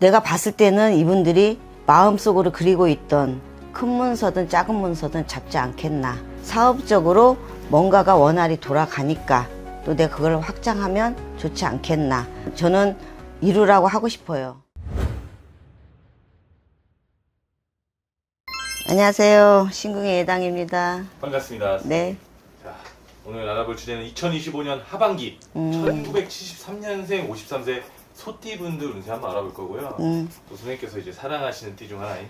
내가 봤을 때는 이분들이 마음속으로 그리고 있던 큰 문서든 작은 문서든 잡지 않겠나. 사업적으로 뭔가가 원활히 돌아가니까 또 내가 그걸 확장하면 좋지 않겠나. 저는 이루라고 하고 싶어요. 안녕하세요. 신궁의 예당입니다. 반갑습니다. 네. 자, 오늘 알아볼 주제는 2025년 하반기 음. 1973년생 53세 소띠분들 운세 한번 알아볼 거고요. 음, 또 선생님께서 이제 사랑하시는 띠 중 하나인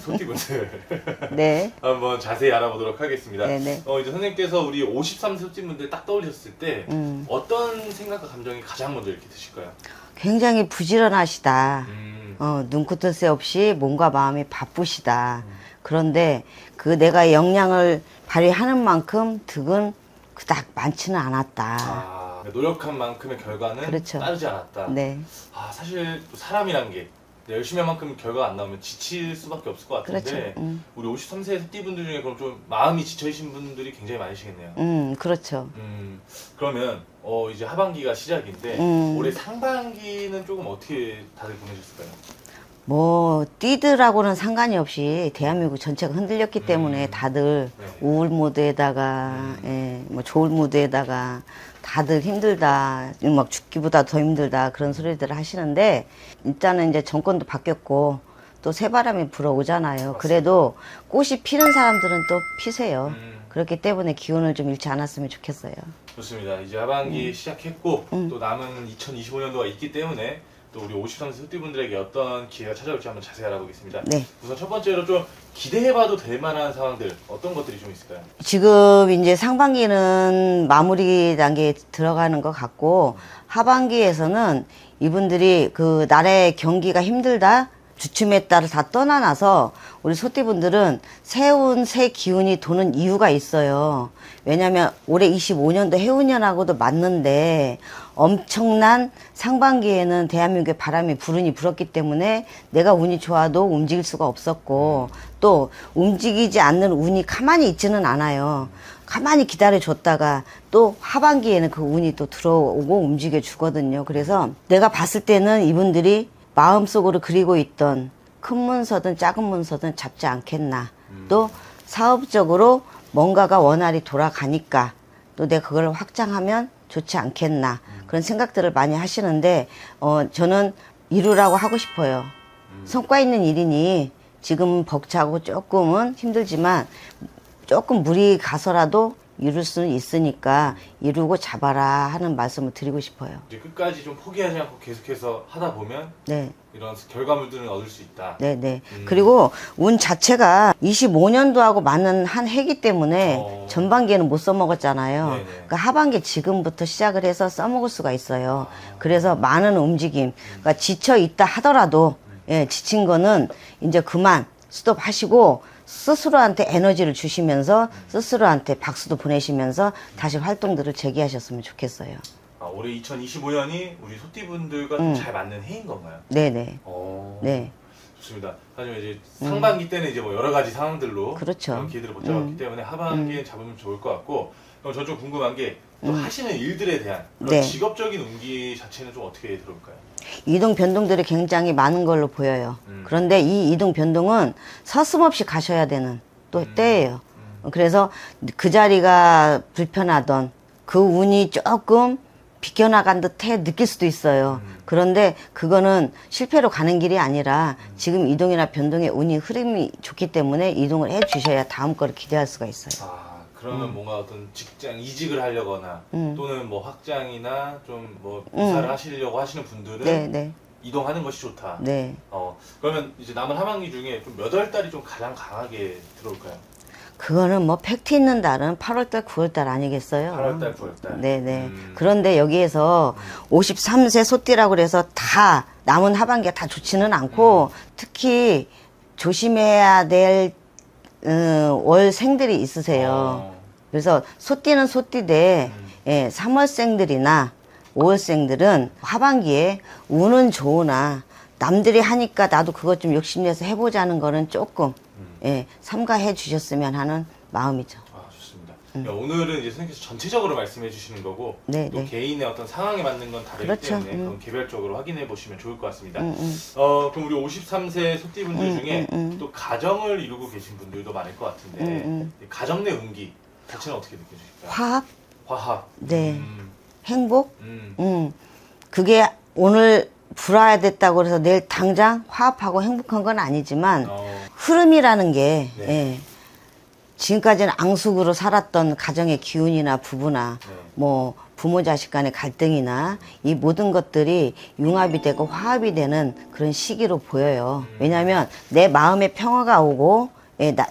소띠분들 네. 한번 자세히 알아보도록 하겠습니다. 네네. 어, 이제 선생님께서 우리 53세 소띠분들 딱 떠올렸을 때 음, 어떤 생각과 감정이 가장 먼저 이렇게 드실까요? 굉장히 부지런하시다. 음, 어, 눈끝을 새 없이 몸과 마음이 바쁘시다. 그런데 그 내가 역량을 발휘하는 만큼 득은 그닥 많지는 않았다. 아, 노력한 만큼의 결과는 그렇죠. 따르지 않았다. 네. 아 사실 또 사람이란 게 열심히 한 만큼 결과가 안 나오면 지칠 수밖에 없을 것 같은데 그렇죠. 음, 우리 53세에서 띠분들 중에 그럼 좀 마음이 지쳐있신 분들이 굉장히 많으시겠네요. 음, 그렇죠. 음 그러면 어 이제 하반기가 시작인데 음. 올해 상반기는 조금 어떻게 다들 보내셨을까요? 뭐, 띠들하고는 상관이 없이 대한민국 전체가 흔들렸기 때문에 음. 다들 네. 우울 무드에다가, 예, 뭐 좋을 무드에다가 다들 힘들다, 막 죽기보다 더 힘들다 그런 소리들을 하시는데 일단은 이제 정권도 바뀌었고 또 새바람이 불어오잖아요. 그래도 꽃이 피는 사람들은 또 피세요. 음, 그렇기 때문에 기운을 좀 잃지 않았으면 좋겠어요. 좋습니다. 이제 하반기 시작했고 음. 또 남은 2025년도가 있기 때문에 또 우리 53세 소띠분들에게 어떤 기회가 찾아올지 한번 자세히 알아보겠습니다. 네. 우선 첫 번째로 좀 기대해봐도 될 만한 상황들 어떤 것들이 좀 있을까요? 지금 이제 상반기는 마무리 단계에 들어가는 것 같고 하반기에서는 이분들이 그 나라의 경기가 힘들다 주춤에 따라 다 떠나나서 우리 소띠분들은 새운 새 기운이 도는 이유가 있어요. 왜냐하면 올해 25년도 해운년하고도 맞는데 엄청난 상반기에는 대한민국에 바람이 불운이 불었기 때문에 내가 운이 좋아도 움직일 수가 없었고 또 움직이지 않는 운이 가만히 있지는 않아요. 가만히 기다려 줬다가 또 하반기에는 그 운이 또 들어오고 움직여 주거든요. 그래서 내가 봤을 때는 이분들이 마음속으로 그리고 있던 큰 문서든 작은 문서든 잡지 않겠나. 또 사업적으로 뭔가가 원활히 돌아가니까 또 내가 그걸 확장하면 좋지 않겠나. 그런 생각들을 많이 하시는데, 어, 저는 이루라고 하고 싶어요. 성과 있는 일이니 지금 벅차고 조금은 힘들지만 조금 무리 가서라도 이룰 수는 있으니까 이루고 잡아라 하는 말씀을 드리고 싶어요. 이제 끝까지 좀 포기하지 않고 계속해서 하다 보면 네, 이런 결과물들을 얻을 수 있다. 네, 네. 음. 그리고 운 자체가 25년도 하고 맞는 한 해기 때문에 어. 전반기에는 못 써먹었잖아요. 네네. 그러니까 하반기 지금부터 시작을 해서 써먹을 수가 있어요. 그래서 많은 움직임. 그러니까 지쳐 있다 하더라도 예, 지친 거는 이제 그만 스톱하시고 스스로한테 에너지를 주시면서 스스로한테 박수도 보내시면서 다시 활동들을 재개하셨으면 좋겠어요. 아, 올해 2025년이 우리 소띠분들과 좀잘 맞는 해인 건가요? 네네. 어, 음. 네. 좋습니다. 하지만 이제 상반기 때는 이제 뭐 여러 가지 상황들로 그렇죠. 그런 기회들을 못 잡았기 음. 때문에 하반기에 잡으면 좋을 것 같고 그럼 저 좀 궁금한 게또 하시는 일들에 대한 그런 음. 네. 직업적인 운기 자체는 좀 어떻게 들어올까요? 이동 변동들이 굉장히 많은 걸로 보여요. 음. 그런데 이 이동 변동은 서슴없이 가셔야 되는 또 음. 때예요. 그래서 그 자리가 불편하던 그 운이 조금 비껴나간 듯해 느낄 수도 있어요. 음. 그런데 그거는 실패로 가는 길이 아니라 지금 이동이나 변동의 운이 흐름이 좋기 때문에 이동을 해 주셔야 다음 거를 기대할 수가 있어요. 아 그러면 뭔가 어떤 직장 이직을 하려거나 음. 또는 뭐 확장이나 좀 뭐 이사를 하시려고 하시는 분들은 네, 네, 이동하는 것이 좋다. 네. 어 그러면 이제 남은 하반기 중에 좀 몇 월 달이 좀 가장 강하게 들어올까요? 그거는 뭐 팩트 있는 달은 8월달, 9월달 아니겠어요? 8월 달, 9월 달. 네네. 음. 그런데 여기에서 53세 소띠라고 그래서 다 남은 하반기가 다 좋지는 않고 음. 특히 조심해야 될 어, 월생들이 있으세요. 어, 그래서 소띠는 소띠대 음. 예, 3월생들이나 5월생들은 하반기에 운은 좋으나 남들이 하니까 나도 그것 좀 욕심내서 해보자는 거는 조금 음. 예, 삼가해 주셨으면 하는 마음이죠. 아 좋습니다. 오늘은 이제 선생님께서 전체적으로 말씀해 주시는 거고 네, 또 네. 개인의 어떤 상황에 맞는 건 다르기 그렇죠. 때문에 음. 그건 개별적으로 확인해 보시면 좋을 것 같습니다. 음, 음. 어, 그럼 우리 53세 소띠 분들 음, 중에 음, 음. 또 가정을 이루고 계신 분들도 많을 것 같은데 음, 음. 이 가정 내 운기 자체는 어떻게 느껴지실까요? 화합, 화합. 네. 음, 행복, 음. 음, 그게 오늘 불화야 됐다고 해서 내일 당장 화합하고 행복한 건 아니지만 어, 흐름이라는 게 네. 예, 지금까지는 앙숙으로 살았던 가정의 기운이나 부부나 네. 뭐 부모 자식 간의 갈등이나 이 모든 것들이 융합이 되고 화합이 되는 그런 시기로 보여요. 왜냐하면 내 마음에 평화가 오고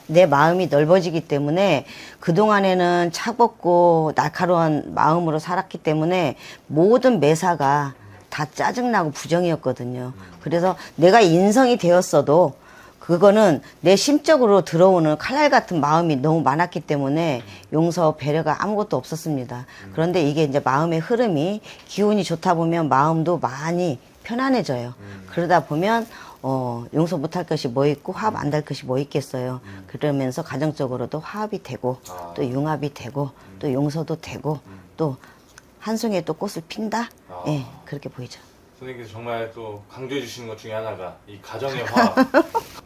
내 마음이 넓어지기 때문에 그동안에는 차갑고 날카로운 마음으로 살았기 때문에 모든 매사가 다 짜증나고 부정이었거든요. 그래서 내가 인성이 되었어도 그거는 내 심적으로 들어오는 칼날 같은 마음이 너무 많았기 때문에 용서, 배려가 아무것도 없었습니다. 그런데 이게 이제 마음의 흐름이 기운이 좋다 보면 마음도 많이 편안해져요. 그러다 보면 어, 용서 못할 것이 뭐 있고 화합 안 될 것이 뭐 있겠어요. 그러면서 가정적으로도 화합이 되고 아. 또 융합이 되고 또 용서도 되고 또한 송이에 또 꽃을 핀다. 아. 예, 그렇게 보이죠. 선생님께서 정말 또 강조해 주시는 것 중에 하나가 이 가정의 화합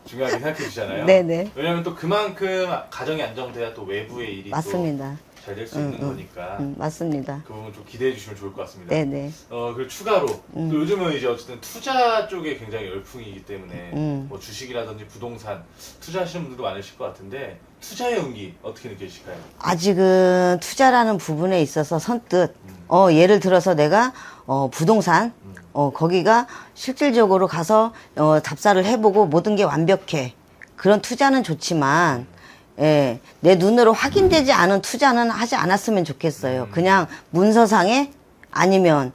중요하게 생각해 주시잖아요. 네네. 왜냐하면 또 그만큼 가정이 안정돼야 또 외부의 일이 맞습니다. 또잘될수 응, 있는 응. 거니까 음, 맞습니다. 그 부분 좀 기대해 주시면 좋을 것 같습니다. 네네. 어, 그리고 추가로 음. 또 요즘은 이제 어쨌든 투자 쪽에 굉장히 열풍이기 때문에 음. 뭐 주식이라든지 부동산 투자하시는 분들도 많으실 것 같은데 투자의 운기 어떻게 느끼실까요? 아직은 투자라는 부분에 있어서 선뜻 어 예를 들어서 내가 어 부동산 어 거기가 실질적으로 가서 어 답사를 해보고 모든 게 완벽해 그런 투자는 좋지만 예, 내 눈으로 확인되지 않은 투자는 하지 않았으면 좋겠어요. 그냥 문서상에 아니면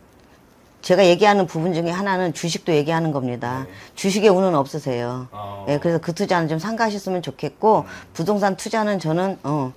제가 얘기하는 부분 중에 하나는 주식도 얘기하는 겁니다. 네. 주식에 운은 없으세요. 어. 예, 그래서 그 투자는 좀 삼가하셨으면 좋겠고 부동산 투자는 저는 어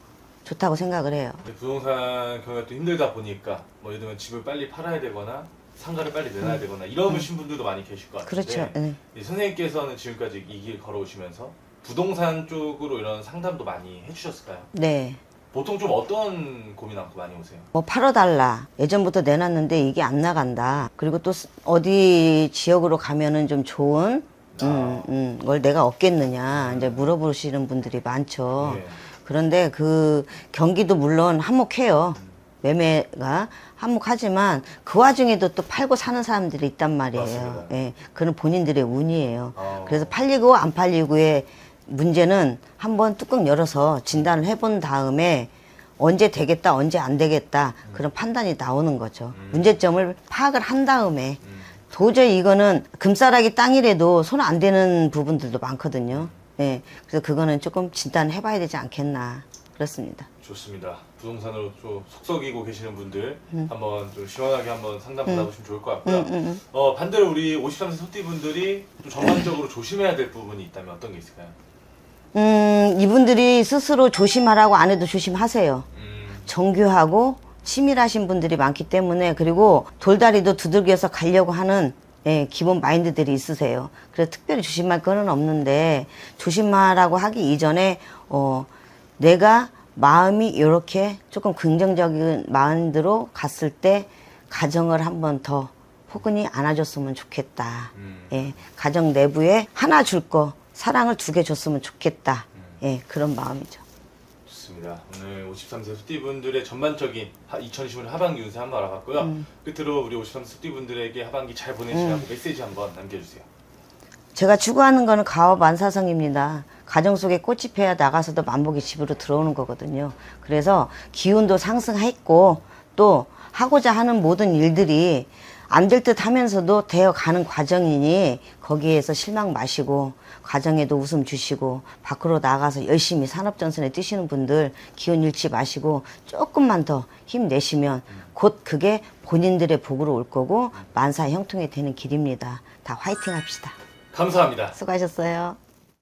좋다고 생각을 해요. 근데 부동산 경우가 또 힘들다 보니까 뭐 예를 들면 집을 빨리 팔아야 되거나 상가를 빨리 내놔야 되거나 이러신 분들도 많이 계실 것 같은데 음. 그렇죠. 네. 이 선생님께서는 지금까지 이 길 걸어오시면서 부동산 쪽으로 이런 상담도 많이 해주셨을까요? 네. 보통 좀 어떤 고민 안고 많이 오세요? 뭐 팔아달라. 예전부터 내놨는데 이게 안 나간다. 그리고 또 스- 어디 지역으로 가면은 좀 좋은 음, 음, 걸 내가 얻겠느냐. 이제 물어보시는 분들이 많죠. 네. 그런데 그 경기도 물론 한몫해요. 매매가 한몫하지만 그 와중에도 또 팔고 사는 사람들이 있단 말이에요. 맞습니다. 예, 그건 본인들의 운이에요. 어. 그래서 팔리고 안 팔리고의 문제는 한번 뚜껑 열어서 진단을 해본 다음에 언제 되겠다, 언제 안 되겠다 그런 판단이 나오는 거죠. 문제점을 파악을 한 다음에 도저히 이거는 금싸라기 땅이라도 손안 대는 부분들도 많거든요. 예, 그래서 그거는 조금 진단을 해봐야 되지 않겠나 그렇습니다. 좋습니다. 부동산으로 좀 속썩이고 계시는 분들 음. 한번 좀 시원하게 한번 상담 받아보시면 좋을 것 같고요. 어, 반대로 우리 53세 소띠 분들이 좀 전반적으로 조심해야 될 부분이 있다면 어떤 게 있을까요? 음, 이분들이 스스로 조심하라고 안 해도 조심하세요. 음, 정교하고 치밀하신 분들이 많기 때문에 그리고 돌다리도 두들겨서 가려고 하는 예, 기본 마인드들이 있으세요. 그래서 특별히 조심할 거는 없는데 조심하라고 하기 이전에 어, 내가 마음이 이렇게 조금 긍정적인 마인드로 갔을 때 가정을 한번 더 포근히 안아줬으면 좋겠다. 음. 예, 가정 내부에 하나 줄 거 사랑을 두 개 줬으면 좋겠다. 예, 그런 마음이죠. 좋습니다. 오늘 53세 소띠분들의 전반적인 2025년 하반기 운세 한번 알아봤고요. 음. 끝으로 우리 53세 소띠분들에게 하반기 잘 보내시라고 메시지 한번 남겨주세요. 제가 추구하는 거는 가업 안사성입니다. 가정 속에 꽃이 피어야 나가서도 만복이 집으로 들어오는 거거든요. 그래서 기운도 상승했고 또 하고자 하는 모든 일들이 안 될 듯 하면서도 되어 가는 과정이니 거기에서 실망 마시고 가정에도 웃음 주시고 밖으로 나가서 열심히 산업전선에 뛰시는 분들 기운 잃지 마시고 조금만 더 힘내시면 곧 그게 본인들의 복으로 올 거고 만사 형통이 되는 길입니다. 다 화이팅 합시다. 감사합니다. 수고하셨어요.